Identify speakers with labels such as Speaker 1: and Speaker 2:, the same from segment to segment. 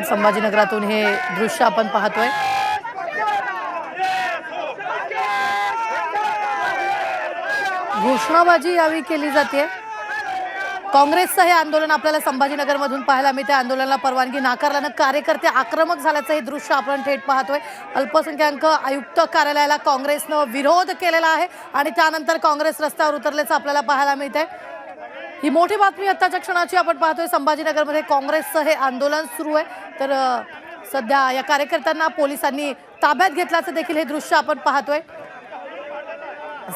Speaker 1: थेट संभाजीनगरातून हे दृश्य आपण पाहतोय. घोषणाबाजी यावेळी केली जाते. काँग्रेसचं हे आंदोलन आपल्याला संभाजीनगरमधून पाहायला मिळते आंदोलनाला परवानगी नाकारल्यानं कार्यकर्ते आक्रमक झाल्याचं हे दृश्य आपण थेट पाहतोय. अल्पसंख्याक आयुक्त कार्यालयाला काँग्रेसनं विरोध केलेला आहे आणि त्यानंतर काँग्रेस रस्त्यावर उतरल्याचं आपल्याला पाहायला मिळतंय. ही मोठी बातमी आत्ताच्या क्षणाची आपण पाहतोय. संभाजीनगरमध्ये काँग्रेसचं हे आंदोलन सुरू आहे. तर सध्या या कार्यकर्त्यांना पोलिसांनी ताब्यात घेतल्याचं देखील हे दृश्य आपण पाहतोय.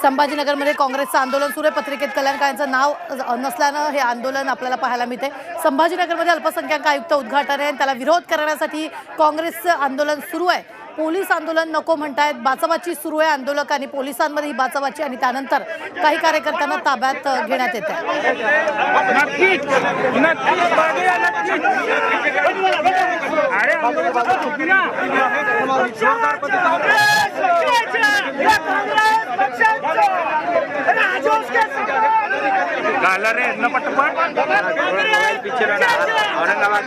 Speaker 1: संभाजीनगरमध्ये काँग्रेसचं आंदोलन सुरू आहे. पत्रिकेत कल्याणकारांचं नाव नसल्यानं हे आंदोलन आपल्याला पाहायला मिळते संभाजीनगरमध्ये अल्पसंख्याक आयुक्त उद्घाटन आहे त्याला विरोध करण्यासाठी काँग्रेसचं आंदोलन सुरू आहे. पोलीस आंदोलन नको म्हणतायत. बाचाबाची सुरू आहे आंदोलक आणि पोलिसांमध्ये ही बाचाबाची आणि त्यानंतर काही कार्यकर्त्यांना ताब्यात घेण्यात येत आहे
Speaker 2: औरंगाबाद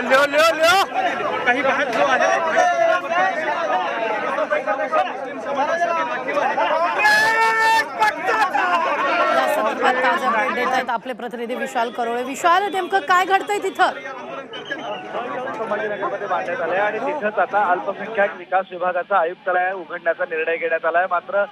Speaker 2: लिओ लिओ लिओ. कहीं
Speaker 1: देत आहेत आपले प्रतिनिधी विशाल करोळे. विशाल नेमकं काय घडतंय तिथं?
Speaker 3: संभाजीनगरमध्ये बांधण्यात आलंय आणि तिथंच आता अल्पसंख्याक विकास विभागाचा आयुक्तालय उघडण्याचा निर्णय घेण्यात आलाय. मात्र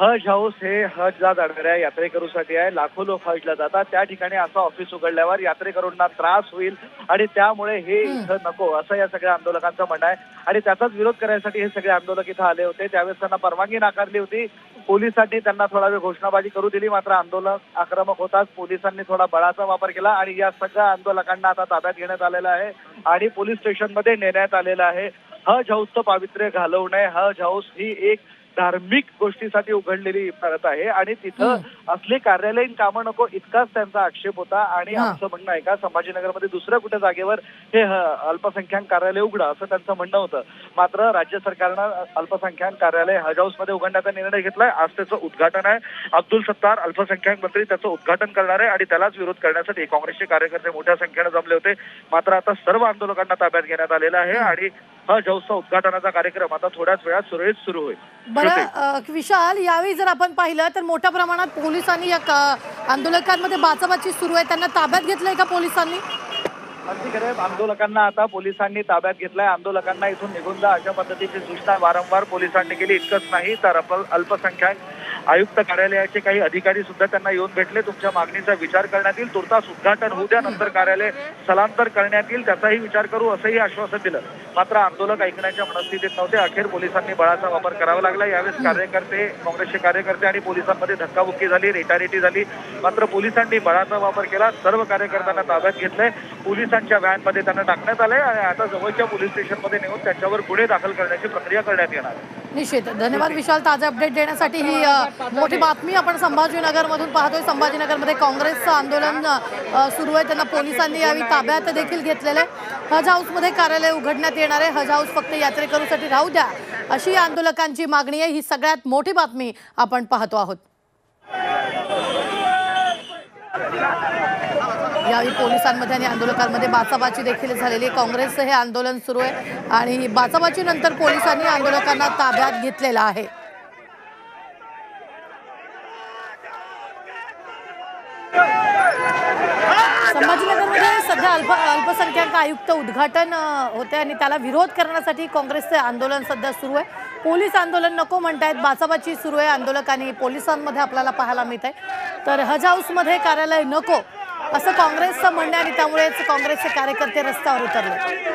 Speaker 3: हज हाऊस हे हजला जाणाऱ्या यात्रेकरूसाठी आहे. लाखो लोक हजला जातात. त्या ठिकाणी असं ऑफिस उघडल्यावर यात्रेकरूंना त्रास होईल आणि त्यामुळे हे इथं नको असं या सगळ्या आंदोलकांचं म्हणणं आहे. आणि त्याचाच विरोध करण्यासाठी हे सगळे आंदोलक इथं आले होते. त्यावेळेस त्यांना परवानगी नाकारली होती. पोलिसांनी त्यांना थोडा वेळ घोषणाबाजी करू दिली. मात्र आंदोलक आक्रमक होताच. पोलिसांनी थोडा बळाचा वापर केला आणि या सगळ्या आंदोलकांना आता ताब्यात घेण्यात आलेलं आहे आणि पोलीस स्टेशनमध्ये नेण्यात आलेलं आहे. हज हाऊसचं पावित्र्य घालवणे हज हाऊस ही एक धार्मिक गोष्टीसाठी उघडलेली इमारत आहे आणि तिथं असले कार्यालयीन कामं नको इतकाच त्यांचा आक्षेप होता. आणि. आमचं म्हणणं आहे का संभाजीनगरमध्ये दुसऱ्या कुठे जागेवर हे अल्पसंख्याक कार्यालय उघडा असं त्यांचं म्हणणं होतं. मात्र राज्य सरकारनं अल्पसंख्याक कार्यालय हज हाऊसमध्ये उघडण्याचा निर्णय घेतलाय. आज त्याचं उद्घाटन आहे. अब्दुल सत्तार अल्पसंख्याक मंत्री त्याचं उद्घाटन करणार आहे आणि त्यालाच विरोध करण्यासाठी काँग्रेसचे कार्यकर्ते मोठ्या संख्येनं जमले होते. मात्र आता सर्व आंदोलकांना ताब्यात घेण्यात आलेलं आहे आणि हज हाऊसचा उद्घाटनाचा कार्यक्रम आता थोड्याच वेळात सुरळीत सुरू होईल.
Speaker 1: बरं विशाल यावेळी जर आपण पाहिलं तर मोठ्या प्रमाणात पोलिसांनी या क- आंदोलकांमध्ये बाचाबाची सुरू आहे. त्यांना ताब्यात घेतलंय का पोलिसांनी?
Speaker 3: अगदी खरं आहे. आंदोलकांना आता पोलिसांनी ताब्यात घेतलाय. आंदोलकांना इथून निघून जा अशा पद्धतीची सूचना वारंवार पोलिसांनी केली. इतकंच नाही तर अल्प- अल्पसंख्याक आयुक्त कार्यालयाचे काही अधिकारी सुद्धा त्यांना येऊन भेटले. तुमच्या मागणीचा विचार करण्यात येईल. तुर्तास उद्घाटन होऊ द्या नंतर कार्यालय स्थलांतर करण्यात येईल. त्याचाही विचार करू असंही आश्वासन दिलं. मात्र आंदोलक ऐकण्याच्या मनस्थितीत नव्हते. अखेर पोलिसांनी बळाचा वापर करावा लागला. यावेळेस कार्यकर्ते काँग्रेसचे कार्यकर्ते आणि पोलिसांमध्ये धक्काबुक्की झाली रेटारेटी झाली. मात्र पोलिसांनी बळाचा वापर केला. सर्व कार्यकर्त्यांना ताब्यात घेतलंय. पोलिसांच्या व्हॅनमध्ये त्यांना टाकण्यात आलंय आणि आता जवळच्या पोलीस स्टेशनमध्ये नेऊन त्यांच्यावर गुन्हे दाखल करण्याची प्रक्रिया करण्यात येणार आहे.
Speaker 1: निश्चित. धन्यवाद विशाल ताजे अपडेट देण्यासाठी ही मोठी बातमी आपण संभाजीनगरमधून पाहतोय. संभाजीनगरमध्ये काँग्रेसचं आंदोलन सुरू आहे. त्यांना पोलिसांनी यावेळी ताब्यात देखील घेतलेलं आहे. हज हाऊसमध्ये कार्यालय उघडण्यात येणार आहे. हज हाऊस फक्त यात्रेकरूसाठी राहू द्या अशी आंदोलकांची मागणी आहे. ही सगळ्यात मोठी बातमी आपण पाहतो आहोत. यावेळी पोलिसांमध्ये आणि आंदोलकांमध्ये बाचाबाची देखील झालेली आहे. काँग्रेसचं हे आंदोलन सुरू आहे आणि बाचाबाचीनंतर पोलिसांनी आंदोलकांना ताब्यात घेतलेलं आहे. संभाजीनगरमध्ये सध्या अल्प अल्पसंख्याक आयुक्त उद्घाटन होते आणि त्याला विरोध करण्यासाठी काँग्रेसचे आंदोलन सध्या सुरू आहे. पोलीस आंदोलन नको म्हणतायत बाचाबाची सुरू आहे. आंदोलक आणि पोलिसांमध्ये आपल्याला पाहायला मिळत आहे तर हज हाऊसमध्ये कार्यालय नको असं काँग्रेसचं म्हणणं आणि त्यामुळेच काँग्रेसचे कार्यकर्ते रस्त्यावर उतरले.